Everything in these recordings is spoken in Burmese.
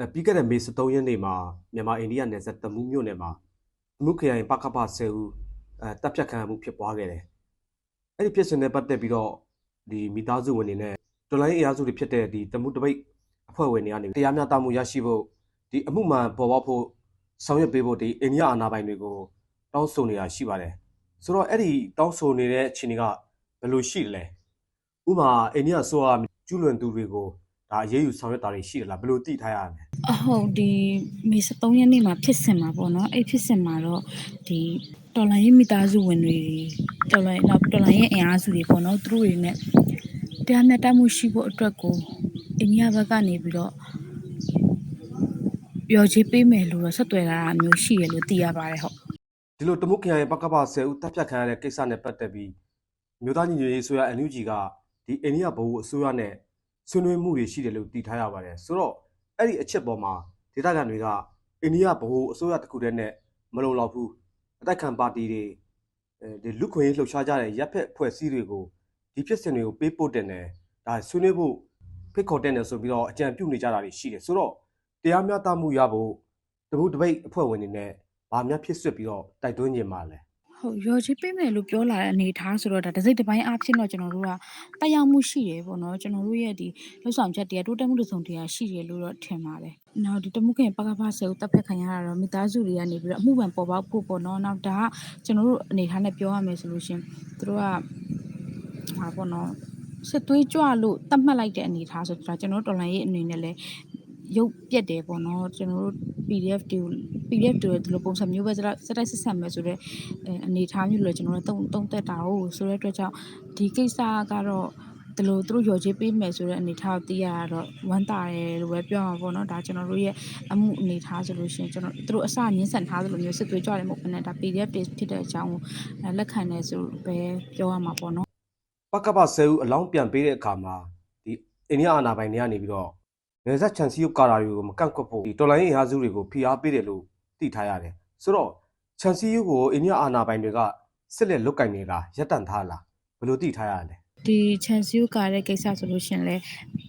အဲပြီးခဲ့တဲ့မေ23ရက်နေ့မှာမြန်မာအိန္ဒိယနယ်စပ်တမူးမြို့နယ်မှာတမူးခရိုင်ပကပ10ဦးအဲတပ်ဖြတ်ခံရမှုဖြစ်ပွားခဲ့တယ်။အဲ့ဒီဖြစ်စဉ်နဲ့ပတ်သက်ပြီးတော့ဒီမိသားစုဝင်တွေနဲ့ဒေါ်လာရင်းအရာစုတွေဖြစ်တဲ့ဒီတမူးတပိတ်အဖွဲ့ဝင်တွေကနေတရားမျှတမှုရရှိဖို့ဒီအမှုမှန်ပေါ်ပေါက်ဖို့ဆောင်ရွက်ပေးဖို့ဒီအိန္ဒိယအာဏာပိုင်တွေကိုတောင်းဆိုနေတာရှိပါတယ်။ဆိုတော့အဲ့ဒီတောင်းဆိုနေတဲ့အခြေအနေကဘယ်လိုရှိလဲ။ဥပမာအိန္ဒိယဆိုကကျူးလွန်သူတွေကို ဒါအရေးယူဆောင်ရွက်တာတွေရှိတယ်လားဘယ်လိုသိထားရလဲအဟုတ်ဒီမေ73ရက်နေ့မှာဖြစ်စင်မှာပေါ့နော်အဲ့ဖြစ်စင်မှာတော့ဒီတော်လိုင်းရေးမိသားစုဝင်တွေတော်လိုင်းနောက်တော်လိုင်းရေးအင်အားစုတွေပေါ့နော်သူတို့တွေနဲ့တရားမျှတမှုရှိဖို့အတွက်ကိုအိန္ဒိယဘက်ကနေပြီးတော့ပြောချေးပေးမယ်လို့တော့ဆက်သွယ်လာတာမျိုးရှိရလို့သိရပါတယ်ဟုတ်ဒီလိုတမုတ်ခရိုင်ပကပ10ဦးတပ်ဖြတ်ခံရတဲ့ကိစ္စနဲ့ပတ်သက်ပြီးမြို့သားညီညွတ်ရေးဆိုရ NUG ကဒီအိန္ဒိယဗဟိုအစိုးရနဲ့ ဆွေးနွေးမှုတွေရှိတယ်လို့သိထားရပါတယ်ဆိုတော့အဲ့ဒီအချက်ပေါ်မှာဒေသခံတွေကအိန္ဒိယဗဟိုအစိုးရတစ်ခုတည်းနဲ့မလုံလောက်ဘူးအတိုက်ခံပါတီတွေအဲဒီလူခွင့်ရေးလှုပ်ရှားကြတဲ့ရပ်ဖက်ဖွဲ့စည်းတွေကိုဒီဖြစ်စဉ်တွေကိုပေးပို့တင်တယ်ဒါဆွေးနွေးဖို့ဖိတ်ခေါ်တဲ့တယ်ဆိုပြီးတော့အကြံပြုနေကြတာတွေရှိတယ်ဆိုတော့တရားမျှတမှုရဖို့တမှုတပိတ်အဖွဲ့ဝင်တွေနဲ့ဘာများဖြစ်ဆွတ်ပြီးတော့တိုက်တွန်းနေမှာလဲ ဟုတ်ရောချေးပေးမယ်လို့ပြောလာတဲ့အနေအထားဆိုတော့ဒါတစ်စိတ်တစ်ပိုင်းအားဖြင့်တော့ကျွန်တော်တို့ကတက်ရောက်မှုရှိတယ်ပေါ့နော်ကျွန်တော်တို့ရဲ့ဒီလှုပ်ဆောင်ချက်တရားတိုးတက်မှုတစ်စုံတရာရှိတယ်လို့တော့ထင်ပါတယ်။နောက်ဒီတမှုခင်ပကဖဆဲကိုတပ်ဖက်ခံရတာတော့မိသားစုတွေကနေပြီးတော့အမှုပံပေါ်ပေါက်ဖို့ပေါ့နော်။နောက်ဒါကကျွန်တော်တို့အနေထားနဲ့ပြောရမယ်ဆိုလို့ရှရင်သူတို့ကဟာပေါ့နော်စစ်သွေးကြွလို့တတ်မှတ်လိုက်တဲ့အနေအထားဆိုတော့ကျွန်တော်တို့တော်လိုင်းရေးအနေနဲ့လည်း ရုပ်ပြက်တယ်ပေါ့နော်ကျွန်တော်တို့ PDF တွေကို PDF တွေဒီလိုပုံစံမျိုးပဲစတိုက်စတိုက်ဆက်ဆက်မယ်ဆိုတော့အဲအနေထားမျိုးလည်းကျွန်တော်တို့တုံတုံတက်တာဟုတ်ဆိုတဲ့အတွက်ကြောင့်ဒီကိစ္စကတော့ဒီလိုသူတို့ရော်ချေးပေးမယ်ဆိုတဲ့အနေထားကိုသိရတာတော့ဝမ်းသာတယ်လို့ပဲပြောရမှာပေါ့နော်ဒါကျွန်တော်တို့ရဲ့အမှုအနေထားဆိုလို့ရှိရင်ကျွန်တော်သူတို့အစငင်းဆန်ထားသလိုမျိုးစစ်သွေးကြတယ်မဟုတ်ဘဲနဲ့ဒါ PDF တွေဖြစ်တဲ့အကြောင်းကိုအဲလက်ခံတယ်ဆိုပဲပြောရမှာပေါ့နော်ပကပ10ဦးအလောင်းပြန်ပေးတဲ့အခါမှာဒီအိန္ဒိယအာဏာပိုင်တွေကနေပြီးတော့ နေဆက်ချန်စီယုကာတာတွေကိုမကန့်ကွက်ဖို့ဒီတော်လိုင်းရေးအင်အားစုတွေကိုဖိအားပေးတယ်လို့သိထားရတယ်ဆိုတော့ချန်စီယုကိုအိန္ဒိယအာဏာပိုင်တွေကစစ်လက်လုတ်ကင်နေတာရပ်တန့်ထားလားဘယ်လိုသိထားရလဲ ဒီ chance ယူကာတဲ့ကိစ္စဆိုလို့ရှရင်လဲ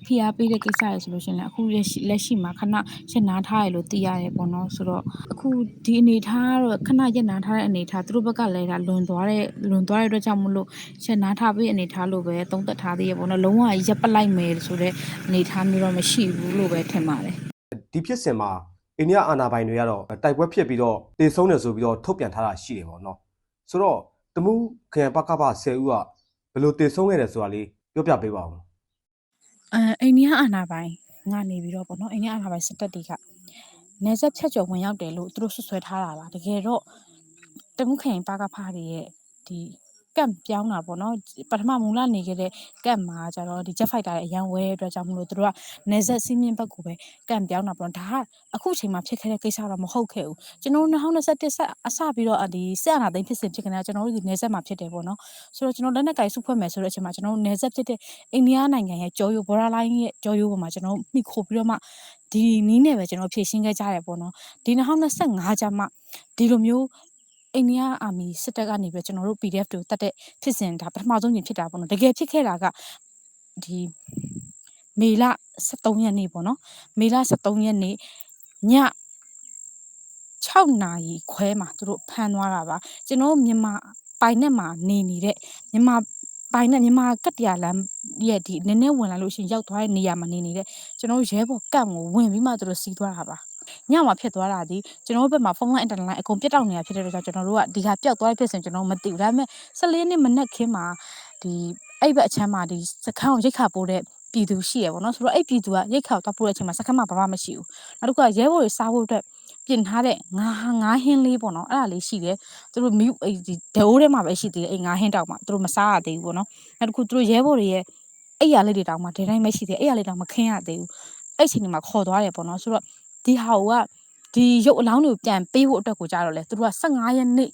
ဖိအားပေးတဲ့ကိစ္စရယ်ဆိုလို့ရှရင်လဲအခုလက်ရှိလက်ရှိမှာခဏရက်နာထားရလို့သိရတယ်ပေါ့နော်ဆိုတော့အခုဒီအနေထားကတော့ခဏရက်နာထားတဲ့အနေထားသူတို့ဘက်ကလည်းဒါလွန်သွားတဲ့လွန်သွားတဲ့အတွက်ကြောင့်မလို့ရက်နာထားပြီးအနေထားလို့ပဲသုံးသက်ထားသေးရပေါ့နော်လုံးဝရက်ပလိုက်မယ်ဆိုတဲ့အနေထားမျိုးတော့မရှိဘူးလို့ပဲထင်ပါတယ်ဒီဖြစ်စဉ်မှာအိန္ဒိယအာဏာပိုင်တွေကတော့တိုက်ပွဲဖြစ်ပြီးတော့တေဆုံးတယ်ဆိုပြီးတော့ထုတ်ပြန်ထားတာရှိတယ်ပေါ့နော်ဆိုတော့တမှုခရိုင်ပကပ10ဦးက ဘယ်လိုတေဆုံးခဲ့တယ်ဆိုတာလေးပြောပြပေးပါဦးအဲအိန္ဒိယအာဏာပိုင်ကနေပြီးတော့ပေါ့နော်အိန္ဒိယအာဏာပိုင်စစ်တပ်တွေကနေဆက်ဖြတ်ကျော်ဝင်ရောက်တယ်လို့သူတို့ဆွဆွဲထားတာပါတကယ်တော့တမှုခိုင်ပါကဖားတွေရဲ့ဒီ ကန့်ပြောင်းတာပေါ့နော်ပထမမူလနေခဲ့တဲ့ကန့်မှာကျတော့ဒီ jet fighter တွေအရန်ဝဲတဲ့အတွက်ကြောင့်မလို့သူတို့ကနေဆက်စီးမြင့်ဘက်ကိုပဲကန့်ပြောင်းတာပေါ့နော်ဒါကအခုချိန်မှာဖြစ်ခဲ့တဲ့ကိစ္စတော့မဟုတ်ခဲ့ဘူးကျွန်တော်တို့2021ဆက်အစပြီးတော့ဒီဆက်အနာသိမ်းဖြစ်စဉ်ဖြစ်ခဲ့တာကျွန်တော်တို့ဒီနေဆက်မှာဖြစ်တယ်ပေါ့နော်ဆိုတော့ကျွန်တော်လက်နက်ကင်စုဖွဲ့မယ်ဆိုတဲ့အချိန်မှာကျွန်တော်တို့နေဆက်ဖြစ်တဲ့အိန္ဒိယနိုင်ငံရဲ့ကြောရိုဘော်ဒါလိုင်းရဲ့ကြောရိုပေါ်မှာကျွန်တော်တို့မိခိုပြီးတော့မှဒီနီးနဲ့ပဲကျွန်တော်ဖြည့်ရှင်းခဲ့ကြရတယ်ပေါ့နော်ဒီ2025ကျမှဒီလိုမျိုး အိန္ဒိယအာမီစစ်တပ်ကနေပြီးတော့ကျွန်တော်တို့ PDF တွေကိုတတ်တဲ့ဖြစ်စဉ်ဒါပထမဆုံးကြီးဖြစ်တာပေါ့နော်တကယ်ဖြစ်ခဲ့တာကဒီမေလ23ရက်နေ့ပေါ့နော်မေလ23ရက်နေ့ည6နာရီခွဲမှာသူတို့ဖမ်းသွားတာပါကျွန်တော်တို့မြန်မာပိုင်နဲ့မှာနေနေတဲ့မြန်မာပိုင်နဲ့မြန်မာကတ္တရာလမ်းရဲ့ဒီနည်းနည်းဝင်လာလို့ရှိရင်ရောက်သွားတဲ့နေရာမှာနေနေတဲ့ကျွန်တော်တို့ရဲဘော်ကန့်ကိုဝင်ပြီးမှသူတို့စီးသွားတာပါ ညမှာဖြစ်သွားတာဒီကျွန်တော်တို့ဘက်မှာဖုန်းလိုင်းအင်တာနက်လိုင်းအကုန်ပြတ်တောက်နေတာဖြစ်တဲ့အတွက်ကြောင့်ကျွန်တော်တို့ကဒီဟာပျောက်သွားတဲ့ဖြစ်စဉ်ကျွန်တော်တို့မသိဘူးဒါပေမဲ့14နှစ်မနက်ခင်းမှာဒီအဲ့ဘက်အချမ်းမှာဒီစခန်းကိုရိတ်ခါပိုးတဲ့ပြည်သူရှိရပေါ့နော်ဆိုတော့အဲ့ပြည်သူကရိတ်ခါကိုတောက်ပို့တဲ့အချိန်မှာစခန်းမှာဘာမှမရှိဘူးနောက်တစ်ခုကရဲဘော်တွေစားဖို့အတွက်ပြင်ထားတဲ့ငါးငါးဟင်းလေးပေါ့နော်အဲ့ဒါလေးရှိတယ်သူတို့မိအဲ့ဒီဒိုးထဲမှာပဲရှိသေးတယ်အဲ့ငါးဟင်းတောက်မှာသူတို့မစားရသေးဘူးပေါ့နော်နောက်တစ်ခုသူတို့ရဲဘော်တွေရဲ့အဲ့ရလေးတွေတောင်မှဒီတိုင်းပဲရှိသေးတယ်အဲ့ရလေးတောင်မခင်းရသေးဘူးအဲ့ချိန်ဒီမှာခေါ်သွားတယ်ပေါ့နော်ဆိုတော့ ဒီဟာကဒီရုပ်အလောင်းတွေကိုပြန်ပေးဖို့အတွက်ကိုကြတော့လေသူတို့က15ရက်နေ့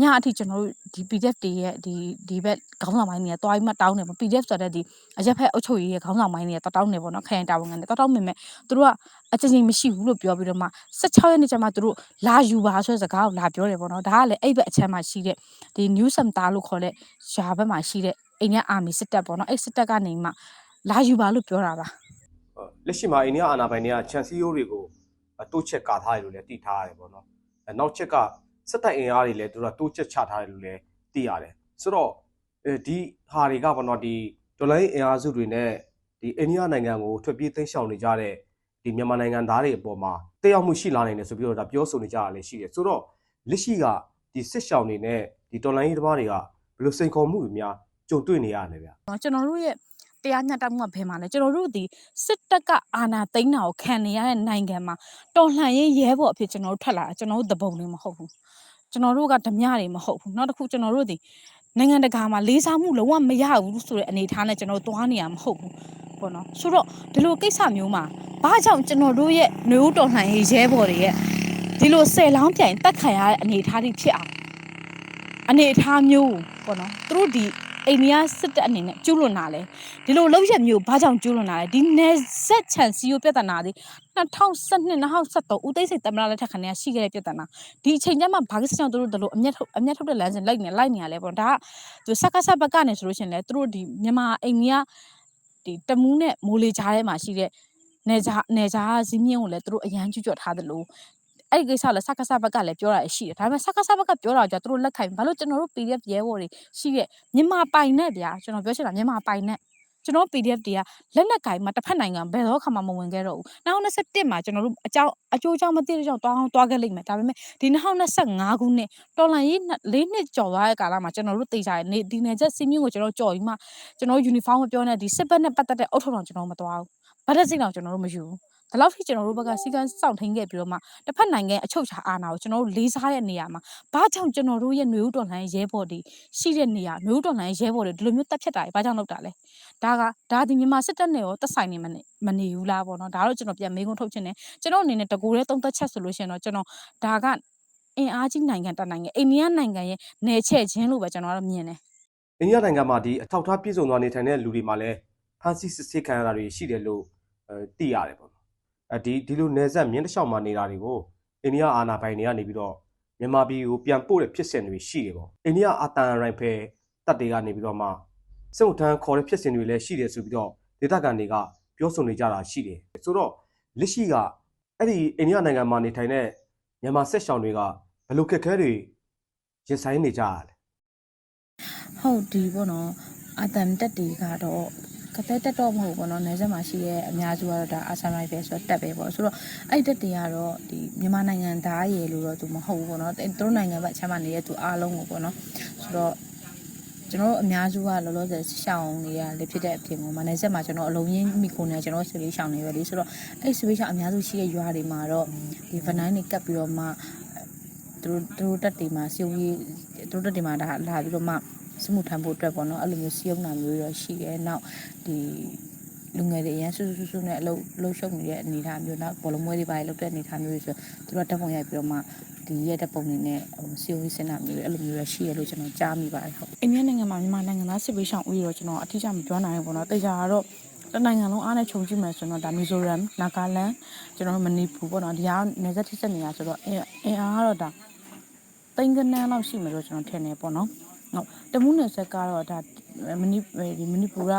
ညအထိကျွန်တော်တို့ဒီ PDF တွေရဲ့ဒီဒီဘက်ခေါင်းဆောင်ပိုင်းတွေကတွားပြီးမှတောင်းတယ်ပေါ့ PDF ဆိုတဲ့ဒီအရက်ဖက်အုပ်ချုပ်ရေးရဲ့ခေါင်းဆောင်ပိုင်းတွေကတောင်းတယ်ပေါ့နော်ခရိုင်တာဝန်ခံတွေတောင်းမြင်မဲ့သူတို့ကအချင်းချင်းမရှိဘူးလို့ပြောပြီးတော့မှ16ရက်နေ့ကျမှသူတို့လာယူပါဆိုတဲ့စကားကိုလာပြောတယ်ပေါ့နော်ဒါကလည်းအဲ့ဘက်အချမ်းမှာရှိတဲ့ဒီ new samta လို့ခေါ်တဲ့ယာဘက်မှာရှိတဲ့အိန္ဒိယအာမီစစ်တပ်ပေါ့နော်အဲ့စစ်တပ်ကနေမှလာယူပါလို့ပြောတာပါလက်ရှိမှာအိန္ဒိယအာဏာပိုင်တွေကချန်စီယိုတွေကို တိုးချက်ကာထားတယ်လို့လည်းသိထားရတယ်ပေါ့နော်အဲနောက်ချက်ကစစ်တပ်အင်အားတွေလည်းသူတို့ကတိုးချက်ချထားတယ်လို့လည်းသိရတယ်ဆိုတော့အဲဒီဟာတွေကပေါ့နော်ဒီဒေါ်လာအင်အားစုတွေနဲ့ဒီအိန္ဒိယနိုင်ငံကိုထွက်ပြေးသိမ်းရှောင်နေကြတဲ့ဒီမြန်မာနိုင်ငံသားတွေအပေါ်မှာတက်ရောက်မှုရှိလာနိုင်တယ်ဆိုပြီးတော့ဒါပြောဆိုနေကြတာလည်းရှိတယ်ဆိုတော့လက်ရှိကဒီစစ်ရှောင်တွေနဲ့ဒီတော်လိုင်းရေးတမားတွေကဘယ်လိုစိန်ခေါ်မှုတွေများကြုံတွေ့နေရလဲဗျာနော်ကျွန်တော်တို့ရဲ့ တရားမျှတမှုကဘယ်မှာလဲကျွန်တော်တို့ဒီစစ်တပ်ကအာဏာသိမ်းတာကိုခံနေရတဲ့နိုင်ငံမှာတော်လှန်ရေးရဲဘော်အဖြစ်ကျွန်တော်တို့ထွက်လာတာကျွန်တော်တို့တပုံတွေမဟုတ်ဘူးကျွန်တော်တို့ကဓမြတွေမဟုတ်ဘူးနောက်တစ်ခုကျွန်တော်တို့ဒီနိုင်ငံတကာမှာလေးစားမှုလုံးဝမရဘူးဆိုတဲ့အနေအထားနဲ့ကျွန်တော်တို့သွားနေရမဟုတ်ဘူးပေါ့နော်ဆိုတော့ဒီလိုကိစ္စမျိုးမှာဘာကြောင့်ကျွန်တော်တို့ရဲ့ຫນွေဦးတော်လှန်ရေးရဲဘော်တွေရဲ့ဒီလိုဆယ်လောင်းပြိုင်တက်ခံရတဲ့အနေအထားတွေဖြစ်အောင်အနေအထားမျိုးပေါ့နော်သူတို့ဒီ အိန္ဒိယစစ်တပ်အနေနဲ့ကျူးလွန်တာလဲဒီလိုလောက်ရက်မျိုးဘာကြောင့်ကျူးလွန်တာလဲဒီနယ်ဆက်ချန်စီယိုပြဿနာဒီ2012 2013ဦးသိန်းစိန်သမ္မတလက်ထက်ခဏရှိခဲ့တဲ့ပြဿနာဒီအချိန်ကျမှဘာကိစ္စကြောင့်သူတို့ဒီလိုအမျက်ထုတ်အမျက်ထုတ်တဲ့လမ်းစဉ်လိုက်နေလိုက်နေရလဲပေါ့ဒါကသူစကားစဘက်ကနေဆိုလို့ရှိရင်လဲသူတို့ဒီမြန်မာအိန္ဒိယဒီတမူးနဲ့မိုးလေကြားထဲမှာရှိတဲ့နေကြားနေကြားဇီးမြင့်ကိုလည်းသူတို့အရန်ကျွတ်ကျွတ်ထားတယ်လို့ အဲ့ဒီကိစ္စလည်းစကားစဘက်ကလည်းပြောတာရှိတယ်ဒါပေမဲ့စကားစဘက်ကပြောတာကြောင့်သူတို့လက်ခံဘာလို့ကျွန်တော်တို့ PDF ရဲဘော်တွေရှိရဲ့မြန်မာပိုင်နဲ့ဗျာကျွန်တော်ပြောချင်တာမြန်မာပိုင်နဲ့ကျွန်တော် PDF တွေကလက်နက်ကင်မှာတစ်ဖက်နိုင်ငံဘယ်တော့ခါမှမဝင်ခဲ့တော့ဘူး2021မှာကျွန်တော်တို့အကြောင်းအကျိုးအကြောင်းမသိတဲ့ကြောင့်တွားအောင်တွားခဲ့လိမ့်မယ်ဒါပေမဲ့ဒီ2025ခုနှစ်တော်လန်ရေး၄နှစ်ကျော်သွားတဲ့ကာလမှာကျွန်တော်တို့သိကြတယ်နေဒီနယ်ချက်စီးမြင့်ကိုကျွန်တော်ကြော်ပြီးမှကျွန်တော် uniform မပြောနဲ့ဒီစစ်ဘက်နဲ့ပတ်သက်တဲ့အုတ်ထုံတော်ကျွန်တော်မတွားဘူးဗတ်တက်စိတ်တော့ကျွန်တော်တို့မယူဘူး ဒါလောက်ထိကျွန်တော်တို့ဘက်ကစီကန်းစောင့်ထိန်ခဲ့ပြီးတော့မှတစ်ဖက်နိုင်ငံအချုပ်ချာအာဏာကိုကျွန်တော်တို့လေးစားတဲ့နေရာမှာဘာကြောင့်ကျွန်တော်တို့ရဲ့ຫນွေဦးတော်လှန်ရေးရဲဘော်တွေရှိတဲ့နေရာမျိုးတော်လှန်ရေးရဲဘော်တွေဒီလိုမျိုးတက်ဖြတ်တာတွေဘာကြောင့်လုပ်တာလဲဒါကဒါဒီမြန်မာစစ်တပ်နဲ့ရောတက်ဆိုင်နေမနေမနေဘူးလားပေါ့နော်ဒါတော့ကျွန်တော်ပြန်မေးခွန်းထုတ်ချင်တယ်ကျွန်တော်အနေနဲ့တကူတဲ့သုံးသက်ချက်ဆိုလို့ရှိရင်တော့ကျွန်တော်ဒါကအင်အားကြီးနိုင်ငံတက်နိုင်ငံအိန္ဒိယနိုင်ငံရဲ့နယ်ချဲ့ခြင်းလို့ပဲကျွန်တော်ကတော့မြင်တယ်အိန္ဒိယနိုင်ငံမှာဒီအထောက်အထားပြည့်စုံသွားနေထိုင်တဲ့လူတွေမှာလည်းဖမ်းဆီးစစ်ဆေးခံရတာတွေရှိတယ်လို့အဲသိရတယ်ပေါ့နော် အဲဒီဒီလိုနေဆက်မြင်းတစ်လျှောက်မှာနေတာတွေကိုအိန္ဒိယအာဏာပိုင်တွေကနေပြီးတော့မြန်မာပြည်ကိုပြန်ပို့တဲ့ဖြစ်စဉ်တွေရှိတယ်ပေါ့အိန္ဒိယအာတန်ရိုင်ဖယ်တပ်တွေကနေပြီးတော့မှစစ်မှုထမ်းခေါ်တဲ့ဖြစ်စဉ်တွေလည်းရှိတယ်ဆိုပြီးတော့ဒေသခံတွေကပြောဆိုနေကြတာရှိတယ်ဆိုတော့လက်ရှိကအဲ့ဒီအိန္ဒိယနိုင်ငံမှာနေထိုင်တဲ့မြန်မာစစ်ရှောင်တွေကဘယ်လိုခက်ခဲတွေရင်ဆိုင်နေကြရလဲဟုတ်ဒီပေါ့နော်အတန်တက်တီကတော့ ကတဲ့တက်တော့မဟုတ်ဘူးပေါ့နော်နယ်စပ်မှာရှိတဲ့အများစုကတော့ဒါအာဆန်ရိုက်ပဲဆိုတော့တက်ပဲပေါ့ဆိုတော့အဲ့တက်တီကတော့ဒီမြန်မာနိုင်ငံသားရေလို့တော့သူမဟုတ်ဘူးပေါ့နော်သူတို့နိုင်ငံဘက်အခြမ်းမှာနေတဲ့သူအားလုံးကိုပေါ့နော်ဆိုတော့ကျွန်တော်တို့အများစုကလောလောဆယ်ရှောင်းနေရလေဖြစ်တဲ့အပြင်ကိုမနယ်စပ်မှာကျွန်တော်အလုံးရင်းမိခိုနေကျွန်တော်ဆွေးလေးရှောင်းနေပဲလေဆိုတော့အဲ့ဆွေးရှောင်းအများစုရှိတဲ့ရွာတွေမှာတော့ဒီဗနိုင်းတွေကပ်ပြီးတော့မှ သူတို့သူတို့တက်တီမှာစီယုံကြီးသူတို့တက်တီမှာဒါလာပြီးတော့မှစမှုထမ်းဖို့အတွက်ပေါ့နော်အဲ့လိုမျိုးစီယုံနာမျိုးရောရှိရဲနောက်ဒီလူငယ်တွေအရင်ဆူဆူဆူနဲ့အလုပ်လှုပ်ရှုပ်နေတဲ့အနေအထားမျိုးနောက်ဘောလုံးမွေးတွေပါလုပ်တဲ့အနေအထားမျိုးတွေဆိုသူတို့တက်ပုံရိုက်ပြီးတော့မှဒီရက်တဲ့ပုံတွေနဲ့ဟိုစီယုံစင်နာမျိုးတွေအဲ့လိုမျိုးရရှိရလို့ကျွန်တော်ကြားမိပါတယ်ဟုတ်အိန္ဒိယနိုင်ငံမှာမြန်မာနိုင်ငံသားစစ်ပေးဆောင်ဦးရောကျွန်တော်အထူးမှမပြောနိုင်ဘူးပေါ့နော်တေချာကတော့တနိုင်ငံလုံးအားနဲ့ခြုံကြည့်မယ်ဆိုတော့ဒါမီဇိုရမ်နာဂါလန်ကျွန်တော်တို့မနီပူပေါ့နော်ဒီကနေသက်ထိစက်နေရဆိုတော့အင်အင်အားကတော့ဒါ တိန်ကနန်းလောက်ရှိမယ်လို့ကျွန်တော်ထင်တယ်ပေါ့နော်ဟုတ်တမူးနယ်ဆက်ကတော့ဒါမဏိဒီမဏိပူရ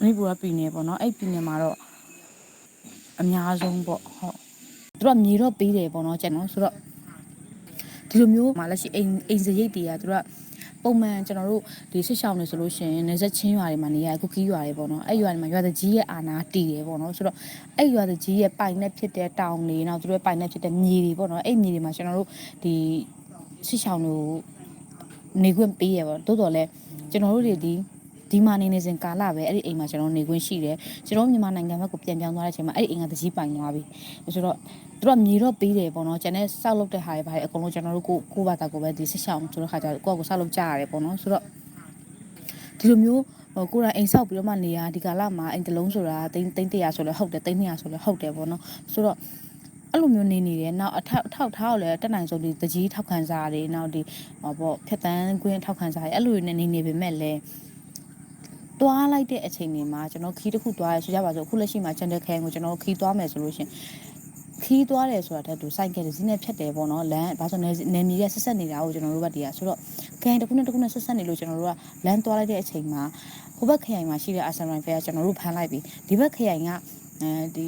မဏိပူရပြည်နယ်ပေါ့နော်အဲ့ပြည်နယ်မှာတော့အများဆုံးပေါ့ဟုတ်သူတို့ကမြေတော့ပေးတယ်ပေါ့နော်ကျွန်တော်ဆိုတော့ဒီလိုမျိုးမှာလက်ရှိအိမ်အိမ်စရိတ်တွေကသူတို့က ပုံမှန်ကျွန်တော်တို့ဒီဆစ်ရှောင်းနေဆိုလို့ရှိရင်နေဆက်ချင်းရွာတွေမှာနေရကုကီးရွာတွေပေါ့နော်အဲ့ရွာတွေမှာရွာတကြီးရဲ့အာနာတီတယ်ပေါ့နော်ဆိုတော့အဲ့ရွာတကြီးရဲ့ပိုင်နဲ့ဖြစ်တဲ့တောင်တွေနောက်သူတို့ရဲ့ပိုင်နဲ့ဖြစ်တဲ့မြေတွေပေါ့နော်အဲ့မြေတွေမှာကျွန်တော်တို့ဒီဆစ်ရှောင်းတို့နေခွင့်ပေးရပေါ့တိုးတော်လဲကျွန်တော်တို့တွေဒီဒီမှာနေနေစဉ်ကာလပဲအဲ့ဒီအိမ်မှာကျွန်တော်နေခွင့်ရှိတယ်ကျွန်တော်မြန်မာနိုင်ငံဘက်ကိုပြန်ပြောင်းသွားတဲ့အချိန်မှာအဲ့ဒီအိမ်ကတကြီးပိုင်သွားပြီဆိုတော့ သူတို့ကမြေတော့ပေးတယ်ပေါ့နော်ကျန်တဲ့စောက်လုပ်တဲ့ဟာတွေဘာတွေအကုန်လုံးကျွန်တော်တို့ကိုကိုဘာတာကိုပဲဒီဆက်ရှောင်းဆိုတော့ခါကျတော့ကိုယ့်ကိုစောက်လုပ်ကြရတယ်ပေါ့နော်ဆိုတော့ဒီလိုမျိုးဟိုကိုယ်တိုင်အိမ်ဆောက်ပြီးတော့မှနေရဒီကာလမှာအိမ်တစ်လုံးဆိုတာတိန်းတိန်း100ဆိုလဲဟုတ်တယ်တိန်း200ဆိုလဲဟုတ်တယ်ပေါ့နော်ဆိုတော့အဲ့လိုမျိုးနေနေတယ်နောက်အထောက်အထောက်ထားကိုလည်းတက်နိုင်ဆုံးဒီတကြီးထောက်ခံစားတွေနောက်ဒီဟောပေါ့ဖြတ်တန်းခွင့်ထောက်ခံစားတွေအဲ့လိုတွေနဲ့နေနေပေမဲ့လည်းတွားလိုက်တဲ့အချိန်တွေမှာကျွန်တော်ခီးတစ်ခုတွားရဆိုကြပါစို့အခုလက်ရှိမှာချန်တယ်ခရိုင်ကိုကျွန်တော်ခီးတွားမယ်ဆိုလို့ရှင် ခီးသွားတယ်ဆိုတာတက်သူစိုက်ကယ်စီးနဲ့ဖြတ်တယ်ပေါ့နော်လမ်းဘာလို့လဲနေမြေရဲ့ဆက်ဆက်နေတာကိုကျွန်တော်တို့ဘက်တည်းอ่ะဆိုတော့ခရိုင်တစ်ခုနဲ့တစ်ခုနဲ့ဆက်ဆက်နေလို့ကျွန်တော်တို့ကလမ်းတွားလိုက်တဲ့အချိန်မှာဟိုဘက်ခရိုင်မှာရှိတဲ့အာဆန်ရိုင်ဖဲကကျွန်တော်တို့ဖမ်းလိုက်ပြီဒီဘက်ခရိုင်ကအဲဒီ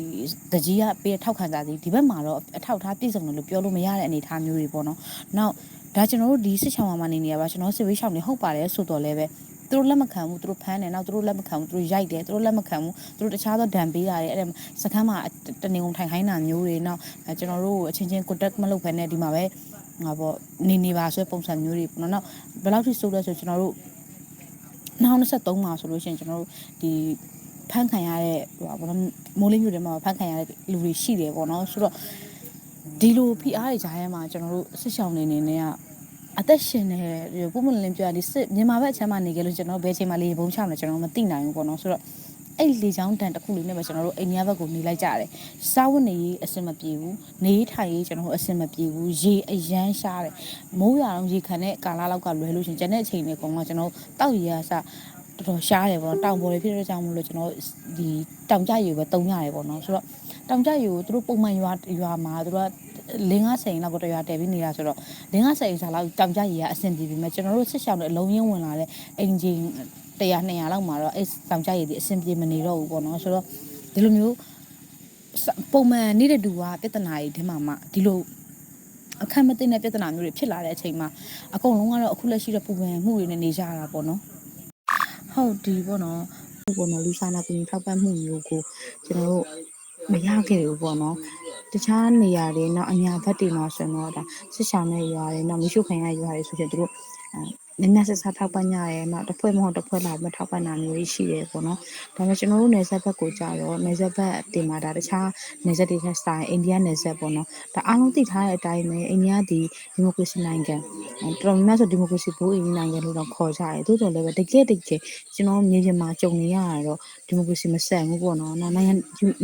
တကြီးကပေးတဲ့ထောက်ခံစာစီဒီဘက်မှာတော့အထောက်အထားပြည့်စုံတယ်လို့ပြောလို့မရတဲ့အနေအထားမျိုးတွေပေါ့နော်နောက်ဒါကျွန်တော်တို့ဒီစစ်ချောင်းမှာနေနေရပါကျွန်တော်စစ်ဝေးချောင်းနေဟုတ်ပါတယ်ဆိုတော့လည်းပဲ သူတို့လက်မခံဘူးသူတို့ဖမ်းတယ်နောက်သူတို့လက်မခံဘူးသူတို့ရိုက်တယ်သူတို့လက်မခံဘူးသူတို့တခြားသောဒဏ်ပေးရတယ်အဲ့ဒါစခန်းမှာတနေကုန်ထိုင်ခိုင်းတာမျိုးတွေနောက်ကျွန်တော်တို့အချင်းချင်း contact မလုပ်ဘဲနဲ့ဒီမှာပဲငါပေါ့နေနေပါဆိုပုံစံမျိုးတွေပေါ့နော်နောက်ဘယ်လောက်ထိဆိုးလဲဆိုကျွန်တော်တို့2023မှာဆိုလို့ရှိရင်ကျွန်တော်တို့ဒီဖန်ခံရတဲ့ဟိုပါဘောမိုးလေးမျိုးတွေမှာဖန်ခံရတဲ့လူတွေရှိတယ်ပေါ့နော်ဆိုတော့ဒီလိုဖိအားတွေကြားထဲမှာကျွန်တော်တို့စစ်ဆောင်နေနေနဲ့က အသက်ရှင်နေပုံမှန်လင်းပြောရဒီစစ်မြန်မာဘက်အချမ်းမှာနေကြလို့ကျွန်တော်ဘယ်ချိန်မှလေဘုံချမလဲကျွန်တော်မသိနိုင်ဘူးပေါ့နော်ဆိုတော့အဲ့လေချောင်းတန်တစ်ခုလေးနဲ့ပဲကျွန်တော်တို့အိမ်ရဘက်ကိုနေလိုက်ကြတယ်စားဝတ်နေရေးအဆင်မပြေဘူးနေထိုင်ရေးကျွန်တော်တို့အဆင်မပြေဘူးရေအရမ်းရှားတယ်မိုးရွာတော့ရေခံတဲ့ကာလလောက်ကလွယ်လို့ရှရင်ကျန်တဲ့အချိန်တွေအကုန်လုံးကျွန်တော်တောက်ရရစတော်တော်ရှားတယ်ပေါ့နော်တောင်ပေါ်တွေဖြစ်တဲ့ကြောင့်မလို့ကျွန်တော်ဒီတောင်ကြရေပဲတုံရတယ်ပေါ့နော်ဆိုတော့တောင်ကြရေကိုသူတို့ပုံမှန်ရွာရွာမှာသူတို့က လင်းကားစိန်လောက်ကိုတရားတည်ပြီးနေတာဆိုတော့လင်းကားစိန်စားလောက်တောင်ကြရေကအဆင်ပြေပြီမဲ့ကျွန်တော်တို့စစ်ဆောင်တွေအလုံးရင်းဝင်လာတဲ့အင်ဂျင်100 200လောက်မှာတော့အဲ့တောင်ကြရေဒီအဆင်ပြေမနေတော့ဘူးပေါ့နော်ဆိုတော့ဒီလိုမျိုးပုံမှန်နေတဲ့တူကပြဿနာတွေဒီမှာမှဒီလိုအခက်မသိတဲ့ပြဿနာမျိုးတွေဖြစ်လာတဲ့အချိန်မှာအကုန်လုံးကတော့အခုလက်ရှိတဲ့ပုံမှန်မှုတွေနဲ့နေကြရတာပေါ့နော်ဟုတ်ဒီပေါ့နော်ပေါ့နော်လူစားနာပြင်ထောက်ပံ့မှုမျိုးကိုကျွန်တော်တို့မရခဲ့ဘူးပေါ့နော် တခြားနေရာတွေနောက်အညာဘက်တွေမှာဆိုတော့ဒါစစ်ဆောင်တဲ့ရွာတွေနောက်မရှို့ခံရရွာတွေဆိုရင်တို့ နည်းနည်းဆက်ဆက်ထောက်ပံ့ကြရဲမှတစ်ဖွဲ့မဟုတ်တစ်ဖွဲ့လောက်မထောက်ပံ့တာမျိုးရှိတယ်ပေါ့နော်ဒါပေမဲ့ကျွန်တော်တို့နယ်စပ်ဘက်ကိုကြာတော့နယ်စပ်ဘက်တင်မှာဒါတခြားနယ်စပ်တွေထက်ဆိုင်အိန္ဒိယနယ်စပ်ပေါ့နော်ဒါအားလုံးသိထားတဲ့အတိုင်းပဲအိန္ဒိယဒီဒီမိုကရေစီနိုင်ငံတော်တော်များများဆိုဒီမိုကရေစီဘိုးအိန္ဒိယနိုင်ငံလို့တော့ခေါ်ကြတယ်သို့တော်လည်းပဲတကယ်တကယ်ကျွန်တော်မြေပြင်မှာကြုံနေရတာတော့ဒီမိုကရေစီမဆန်ဘူးပေါ့နော်နိုင်ငံ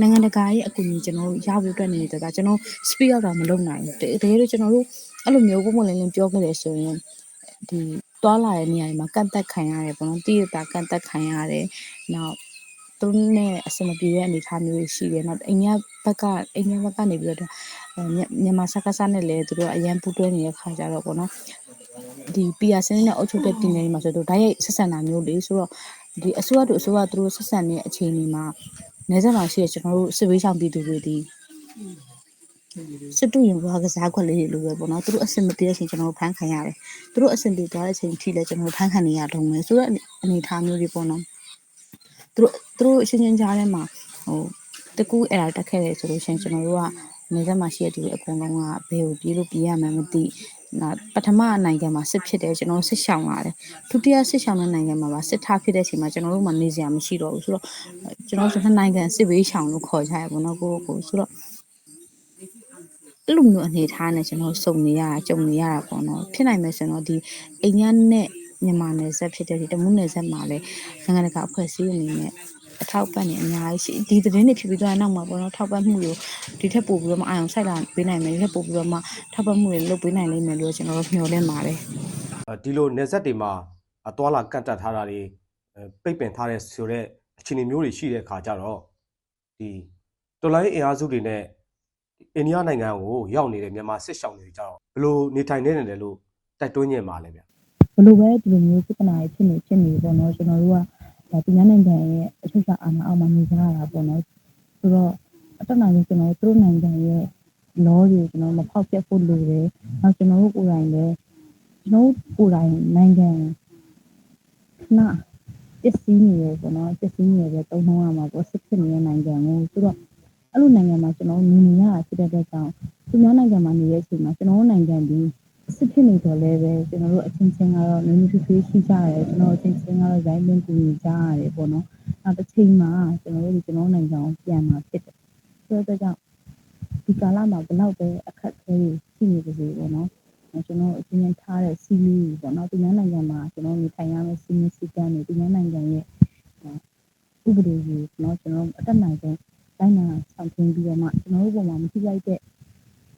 နိုင်ငံတကာရဲ့အကူအညီကျွန်တော်ရဖို့အတွက်နေတယ်ဒါကျွန်တော် speak out တော့မလုပ်နိုင်ဘူးတကယ်လို့ကျွန်တော်တို့အဲ့လိုမျိုးပုံမှန်လင်းလင်းပြောခဲ့တယ်ဆိုရင်ဒီ တွာလာတဲ့နေရာတွေမှာကန့်သက်ခံရတယ်ပေါ့နော်တိရတာကန့်သက်ခံရတယ်နောက်သူနဲ့အဆင်မပြေတဲ့အနေအထားမျိုးတွေရှိတယ်နောက်အိန္ဒိယဘက်ကအိန္ဒိယဘက်ကနေပြီးတော့မြန်မာစကားစားနဲ့လည်းသူတို့အရန်ပူးတွဲနေတဲ့ခါကြတော့ပေါ့နော်ဒီ PR စင်းနဲ့အုပ်ချုပ်တဲ့ပြည်နယ်တွေမှာဆိုတော့ဓာတ်ရိုက်ဆက်ဆံတာမျိုးလေးဆိုတော့ဒီအစိုးရတို့အစိုးရသူတို့ဆက်ဆံတဲ့အခြေအနေမှာနေဆက်မှာရှိရကျွန်တော်တို့စစ်ဘေးဆောင်ပြည်သူတွေဒီ စစ်တူရင်ဘွားကစားခွက်လေးတွေလိုပဲပေါ့နော်သူတို့အဆင်မပြေတဲ့အချိန်ကျွန်တော်တို့ဖမ်းခံရတယ်သူတို့အဆင်ပြေသွားတဲ့အချိန်ထိလည်းကျွန်တော်တို့ဖမ်းခံနေရတော့မယ်ဆိုတော့အနေအထားမျိုးတွေပေါ့နော်သူတို့သူတို့အချင်းချင်းကြားထဲမှာဟိုတကူအဲ့ဒါတက်ခဲ့တယ်ဆိုလို့ရှိရင်ကျွန်တော်တို့ကနေဆက်မှာရှိတဲ့ဒီအကုန်လုံးကဘယ်ကိုပြေးလို့ပြေးရမှန်းမသိနော်ပထမနိုင်ငံမှာစစ်ဖြစ်တယ်ကျွန်တော်စစ်ရှောင်လာတယ်ဒုတိယစစ်ရှောင်တဲ့နိုင်ငံမှာပါစစ်ထားဖြစ်တဲ့အချိန်မှာကျွန်တော်တို့မှနေစရာမရှိတော့ဘူးဆိုတော့ကျွန်တော်တို့နိုင်ငံစစ်ဘေးရှောင်လို့ခေါ်ကြရပါတော့ကိုကိုဆိုတော့ အဲ့လိုမျိုးအနေထားနဲ့ကျွန်တော်စုံနေရတာကြုံနေရတာပေါ့နော်ဖြစ်နိုင်မယ်ဆိုတော့ဒီအိမ်ညာနဲ့မြန်မာနယ်စပ်ဖြစ်တဲ့ဒီတမူးနယ်စပ်မှာလည်းနိုင်ငံတကာအဖွဲ့အစည်းအနေနဲ့အထောက်ပံ့နေအများကြီးရှိဒီသတင်းတွေဖြစ်ပြီးတော့နောက်မှာပေါ့နော်ထောက်ပံ့မှုတွေဒီထက်ပိုပြီးတော့မအာရုံစိုက်လာပေးနိုင်မယ်ဒီထက်ပိုပြီးတော့မှထောက်ပံ့မှုတွေလုပ်ပေးနိုင်လိမ့်မယ်လို့ကျွန်တော်တို့မျှော်လင့်ပါတယ်ဒီလိုနေဆက်တွေမှာအသွာလာကန့်တက်ထားတာတွေပိတ်ပင်ထားတဲ့ဆိုတော့အခြေအနေမျိုးတွေရှိတဲ့အခါကျတော့ဒီတော်လိုင်းအင်အားစုတွေနဲ့ အိန္ဒိယနိုင်ငံကိုရောက်နေတဲ့မြန်မာစစ်ရှောင်တွေကြတော့ဘယ်လိုနေထိုင်နေတယ်လို့တိုက်တွန်းညင်ပါလဲဗျဘယ်လိုပဲဒီလိုမျိုးပြဿနာတွေဖြစ်နေဖြစ်နေပေါ့နော်ကျွန်တော်တို့ကဒါသူများနိုင်ငံရဲ့အထူးစာအာဏာအောက်မှာနေကြရတာပေါ့နော်ဆိုတော့အတက်နိုင်ကျွန်တော်တို့နိုင်ငံရဲ့ law တွေကျွန်တော်မဖောက်ပြတ်ဖို့လိုတယ်နောက်ကျွန်တော်တို့ကိုယ်တိုင်လည်းကျွန်တော်တို့ကိုယ်တိုင်နိုင်ငံခဏပစ္စည်းနေရပေါ့နော်ပစ္စည်းနေရတုံးနှောင်းရမှာပေါ့စစ်ဖြစ်နေတဲ့နိုင်ငံကိုဆိုတော့ အဲ့လိုနိုင်ငံမှာကျွန်တော်နေနေရတာဖြစ်တဲ့အတွက်ကြောင့်သူများနိုင်ငံမှာနေတဲ့အချိန်မှာကျွန်တော်တို့နိုင်ငံဒီစစ်ဖြစ်နေတော့လည်းပဲကျွန်တော်တို့အချင်းချင်းကတော့နည်းနည်းသေးသေးရှိကြတယ်ကျွန်တော်အချင်းချင်းကတော့ရိုင်းပင်းကူညီကြရတယ်ပေါ့နော်နောက်တစ်ချိန်မှာကျွန်တော်တို့ကျွန်တော်နိုင်ငံကိုပြန်มาဖြစ်တယ်ဆိုတော့ကြောင့်ဒီကာလမှာဘယ်တော့ပဲအခက်အခဲတွေရှိနေပါစေပေါ့နော်ကျွန်တော်အချင်းချင်းထားတဲ့စီးမီပေါ့နော်သူများနိုင်ငံမှာကျွန်တော်နေထိုင်ရမယ့်စီးမီစီကံတွေသူများနိုင်ငံရဲ့ဥပဒေကြီးเนาะကျွန်တော်အတက်နိုင်ဆုံး တိုင်းနာဆောင်ထင်းပြီးတော့မှကျွန်တော်တို့ပုံမှာမထိလိုက်တဲ့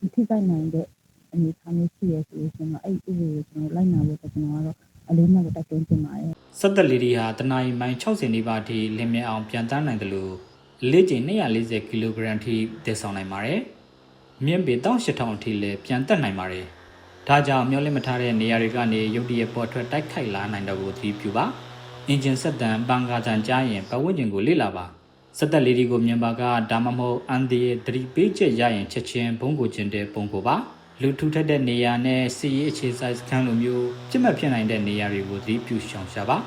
မထိလိုက်နိုင်တဲ့အနေအထားမျိုးရှိရဆိုလို့ရှိရင်တော့အဲ့ဒီဥပဒေကိုကျွန်တော်လိုက်နာဖို့ကျွန်တော်ကတော့အလေးနက်ကိုတိုက်တွန်းချင်ပါတယ်စက်သက်လီဒီဟာတနအီမိုင်60နီးပါးထိလင်မြအောင်ပြန်တန်းနိုင်တယ်လို့အလေးချိန်240ကီလိုဂရမ်ထိတည်ဆောင်နိုင်ပါတယ်။မြင့်ပေ18000အထိလည်းပြန်တက်နိုင်ပါတယ်။ဒါကြောင့်မျောလင့်မထားတဲ့နေရာတွေကနေရုတ်တရက်ပေါ်ထွက်တိုက်ခိုက်လာနိုင်တော့ကိုသတိပြုပါ။အင်ဂျင်ဆက်တန်ပန်ကာတန်ကြားရင်ပတ်ဝန်းကျင်ကိုလေ့လာပါ စက်တက်လေးတွေကိုမြန်မာကဒါမှမဟုတ်အန်ဒီရဲ့သတိပေးချက်ရရင်ချက်ချင်းဘုံကိုကျင်တဲ့ပုံကိုပါလူထူထက်တဲ့နေရာနဲ့စီရေးအခြေစိုက်စခန်းလိုမျိုးပြစ်မှတ်ဖြစ်နိုင်တဲ့နေရာတွေကိုသတိပြုရှောင်ရှားပါ